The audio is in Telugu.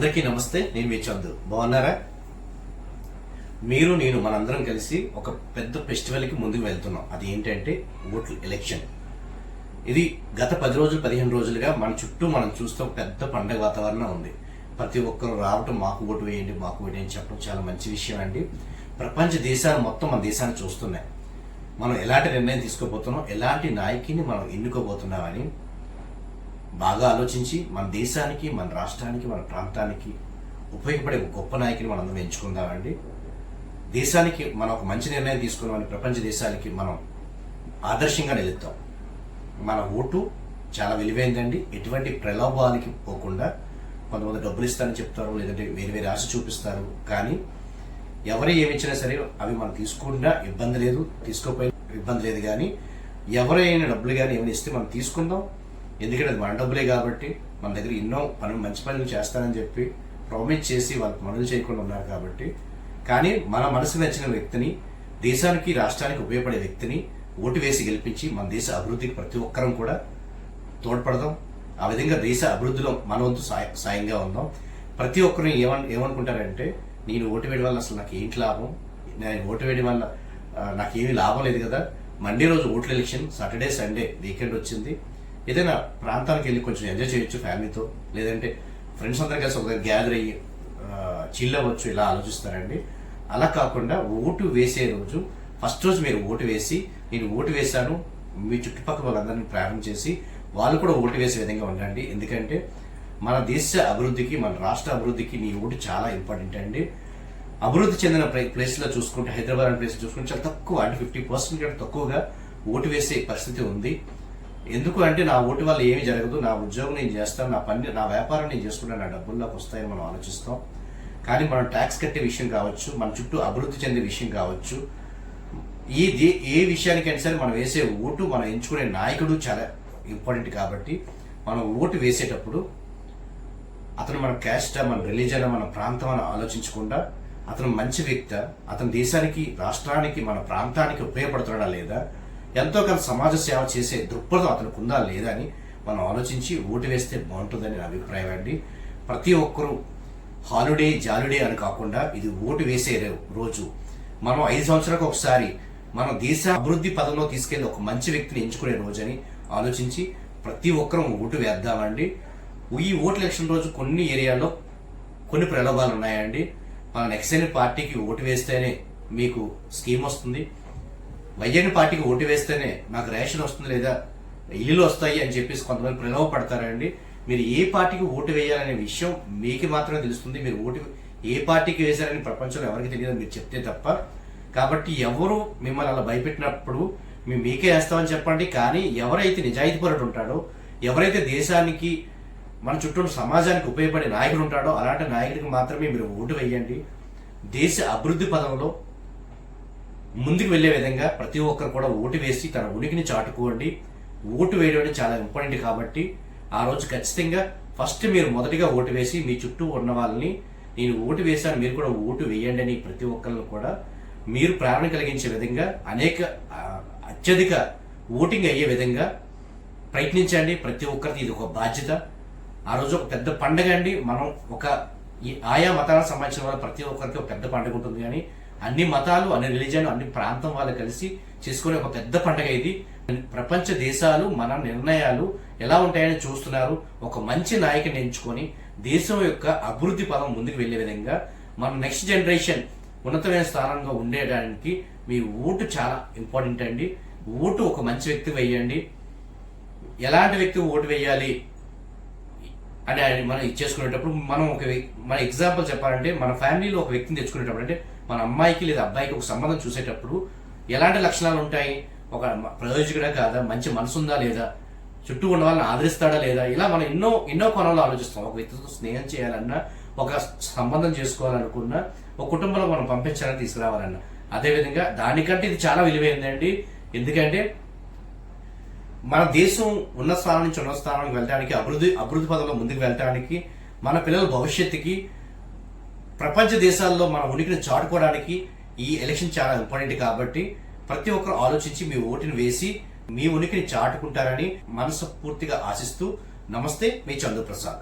అందరికీ నమస్తే నేను మీ చందు. బాగున్నారా? మీరు నేను మనందరం కలిసి ఒక పెద్ద ఫెస్టివల్కి ముందుకు వెళ్తున్నాం. అది ఏంటంటే ఓట్లు ఎలక్షన్. ఇది గత పది రోజులు పదిహేను రోజులుగా మన చుట్టూ మనం చూస్తే పెద్ద పండగ వాతావరణం ఉంది. ప్రతి ఒక్కరు రావటం మాకు ఓటు వేయండి మాకు ఓటు వేయండి చెప్పడం చాలా మంచి విషయం అండి. ప్రపంచ దేశాలు మొత్తం మన దేశాన్ని చూస్తున్నాయి. మనం ఎలాంటి నిర్ణయం తీసుకోబోతున్నాం ఎలాంటి నాయకుని మనం ఎన్నుకోబోతున్నామని బాగా ఆలోచించి మన దేశానికి మన రాష్ట్రానికి మన ప్రాంతానికి ఉపయోగపడే గొప్ప నాయకుని మనం ఎంచుకుందామండి. దేశానికి మనం ఒక మంచి నిర్ణయం తీసుకున్నామని ప్రపంచ దేశాలకి మనం ఆదర్శంగా నిలుద్దాం. మన ఓటు చాలా విలువైందండి. ఎటువంటి ప్రలోభాలకి పోకుండా కొంతమంది డబ్బులు ఇస్తారని చెప్తారు లేదంటే వేరే వేరే ఆశ చూపిస్తారు. కానీ ఎవరు ఏమి ఇచ్చినా సరే అవి మనం తీసుకున్నా ఇబ్బంది లేదు తీసుకోపోయినా ఇబ్బంది లేదు. కానీ ఎవరైనా డబ్బులు కానీ ఏమైనా ఇస్తే మనం తీసుకుందాం. ఎందుకంటే అది మన డబ్బులే కాబట్టి మన దగ్గర ఎన్నో పనులు మంచి పనులు చేస్తానని చెప్పి ప్రామిస్ చేసి వాళ్ళకి పనులు చేయకుండా ఉన్నారు కాబట్టి. కానీ మన మనసు నచ్చిన వ్యక్తిని దేశానికి రాష్ట్రానికి ఉపయోగపడే వ్యక్తిని ఓటు వేసి గెలిపించి మన దేశ అభివృద్ధికి ప్రతి ఒక్కరం కూడా తోడ్పడదాం ఆ విధంగా దేశ అభివృద్ధిలో మన వంతు సాయ- సాయంగా ఉందాం ప్రతి ఒక్కరు ఏమన్ ఏమనుకుంటారంటే నేను ఓటు వేయడం వల్ల అసలు నాకు ఏంటి లాభం? నేను ఓటు వేయడం వల్ల నాకేమీ లాభం లేదు కదా. మండే రోజు ఓట్ల ఎలక్షన్ సాటర్డే సండే వీకెండ్ వచ్చింది. ఏదైనా ప్రాంతానికి వెళ్ళి కొంచెం ఎంజాయ్ చేయొచ్చు ఫ్యామిలీతో. లేదంటే ఫ్రెండ్స్ అందరం కలిసి ఒక దగ్గర గ్యాదర్ అయ్యి చిల్ అవ్వచ్చు ఇలా ఆలోచిస్తారండి. అలా కాకుండా ఓటు వేసే రోజు ఫస్ట్ రోజు మీరు ఓటు వేసి నేను ఓటు వేశాను మీ చుట్టుపక్కల వాళ్ళందరినీ ప్రారంభం చేసి వాళ్ళు కూడా ఓటు వేసే విధంగా ఉండండి. ఎందుకంటే మన దేశ అభివృద్ధికి మన రాష్ట్ర అభివృద్ధికి నీ ఓటు చాలా ఇంపార్టెంట్ అండి. అభివృద్ధి చెందిన ప్లేస్లో చూసుకుంటే హైదరాబాద్ అనే ప్లేస్ చూసుకుంటే చాలా తక్కువ అంటే ఫిఫ్టీ పర్సెంట్ కంటే తక్కువగా ఓటు వేసే పరిస్థితి ఉంది. ఎందుకు అంటే నా ఓటు వల్ల ఏమీ జరగదు నా ఉద్యోగం నేను చేస్తాను నా పని నా వ్యాపారం నేను చేసుకుంటాను నా డబ్బులు నాకు వస్తాయని మనం ఆలోచిస్తాం. కానీ మనం ట్యాక్స్ కట్టే విషయం కావచ్చు మన చుట్టూ అభివృద్ధి చెందే విషయం కావచ్చు ఈ దే- ఏ విషయానికైనా సరే మనం వేసే ఓటు మనం ఎంచుకునే నాయకుడు చాలా ఇంపార్టెంట్ కాబట్టి మనం ఓటు వేసేటప్పుడు అతను మన క్యాస్ట్ మన రిలీజన్ మన ప్రాంతం అని ఆలోచించకుండా అతను మంచి వ్యక్తి అతని దేశానికి రాష్ట్రానికి మన ప్రాంతానికి ఉపయోగపడుతున్నాడా లేదా ఎంతో కొంత సమాజ సేవ చేసే దృక్పథం అతనికి ఉందా లేదా అని మనం ఆలోచించి ఓటు వేస్తే బాగుంటుందని నా అభిప్రాయం అండి. ప్రతి ఒక్కరూ హాలిడే జాలిడే అని కాకుండా ఇది ఓటు వేసే రోజు. మనం ఐదు సంవత్సరాలకు ఒకసారి మన దేశ అభివృద్ధి పదంలో తీసుకెళ్ళి ఒక మంచి వ్యక్తిని ఎంచుకునే రోజని ఆలోచించి ప్రతి ఒక్కరూ ఓటు వేద్దామండి. ఈ ఓటు ఎలక్షన్ రోజు కొన్ని ఏరియాల్లో కొన్ని ప్రలోభాలు ఉన్నాయండి. మన నెక్స్ట్ పార్టీకి ఓటు వేస్తేనే మీకు స్కీమ్ వస్తుంది. వైఎన్ పార్టీకి ఓటు వేస్తేనే నాకు రేషన్ వస్తుంది లేదా ఇల్లులు వస్తాయి అని చెప్పేసి కొంతమంది ప్రలోభ పడతారండి. మీరు ఏ పార్టీకి ఓటు వేయాలనే విషయం మీకు మాత్రమే తెలుస్తుంది. మీరు ఓటు ఏ పార్టీకి వేశారని ప్రపంచంలో ఎవరికి తెలియదు మీరు చెప్తే తప్ప. కాబట్టి ఎవరు మిమ్మల్ని అలా భయపెట్టినప్పుడు మేము మీకే వేస్తామని చెప్పండి. కానీ ఎవరైతే నిజాయితీపరుడు ఉంటాడో ఎవరైతే దేశానికి మన చుట్టూ ఉన్న సమాజానికి ఉపయోగపడే నాయకుడు ఉంటాడో అలాంటి నాయకుడికి మాత్రమే మీరు ఓటు వేయండి. దేశ అభివృద్ధి పదంలో ముందుకు వెళ్ళే విధంగా ప్రతి ఒక్కరు కూడా ఓటు వేసి తన ఉనికిని చాటుకోండి. ఓటు వేయడం అనేది చాలా ఇంపార్టెంట్ కాబట్టి ఆ రోజు ఖచ్చితంగా ఫస్ట్ మీరు మొదటిగా ఓటు వేసి మీ చుట్టూ ఉన్న వాళ్ళని నేను ఓటు వేశాను మీరు కూడా ఓటు వేయండి అని ప్రతి ఒక్కరిని కూడా మీరు ప్రేరణ కలిగించే విధంగా అనేక అత్యధిక ఓటింగ్ అయ్యే విధంగా ప్రయత్నించండి. ప్రతి ఒక్కరికి ఇది ఒక బాధ్యత. ఆ రోజు ఒక పెద్ద పండగ అండి. మనం ఒక ఈ ఆయా మతాలకు సంబంధించిన వాళ్ళ ప్రతి ఒక్కరికి ఒక పెద్ద పండుగ ఉంటుంది కానీ అన్ని మతాలు అన్ని రిలీజన్ అన్ని ప్రాంతం వాళ్ళు కలిసి చేసుకునే ఒక పెద్ద పండుగ ఇది. ప్రపంచ దేశాలు మన నిర్ణయాలు ఎలా ఉంటాయని చూస్తున్నారు. ఒక మంచి నాయకుని ఎంచుకొని దేశం యొక్క అభివృద్ధి పదం ముందుకు వెళ్ళే విధంగా మన నెక్స్ట్ జనరేషన్ ఉన్నతమైన స్థానంగా ఉండేయడానికి మీ ఓటు చాలా ఇంపార్టెంట్ అండి. ఓటు ఒక మంచి వ్యక్తి వేయండి. ఎలాంటి వ్యక్తి ఓటు వేయాలి అని మనం ఇచ్చేసుకునేటప్పుడు మనం ఒక మన ఎగ్జాంపుల్ చెప్పాలంటే మన ఫ్యామిలీలో ఒక వ్యక్తిని తెచ్చుకునేటప్పుడు అంటే మన అమ్మాయికి లేదా అబ్బాయికి ఒక సంబంధం చూసేటప్పుడు ఎలాంటి లక్షణాలు ఉంటాయి? ఒక ప్రయోజకుడా కాదా? మంచి మనసు ఉందా లేదా? చుట్టూ ఉన్న వాళ్ళని ఆదరిస్తాడా లేదా? ఇలా మనం ఎన్నో ఎన్నో కోణంలో ఆలోచిస్తాం. ఒక వ్యక్తితో స్నేహం చేయాలన్నా ఒక సంబంధం చేసుకోవాలనుకున్నా ఒక కుటుంబంలో మనం పంపించాలని తీసుకురావాలన్నా. అదేవిధంగా దానికంటే ఇది చాలా విలువైందండి ఎందుకంటే మన దేశం ఉన్న స్థానం నుంచి ఉన్న స్థానానికి వెళ్ళడానికి అభివృద్ధి అభివృద్ధి పదంలో ముందుకు వెళ్ళడానికి మన పిల్లల భవిష్యత్తుకి ప్రపంచ దేశాల్లో మన ఉనికిని చాటుకోవడానికి ఈ ఎలక్షన్ చాలా ఇంపార్టెంట్ కాబట్టి ప్రతి ఒక్కరు ఆలోచించి మీ ఓటుని వేసి మీ ఉనికిని చాటుకుంటారని మనస్ఫూర్తిగా ఆశిస్తూ నమస్తే మీ చందుప్రసాద్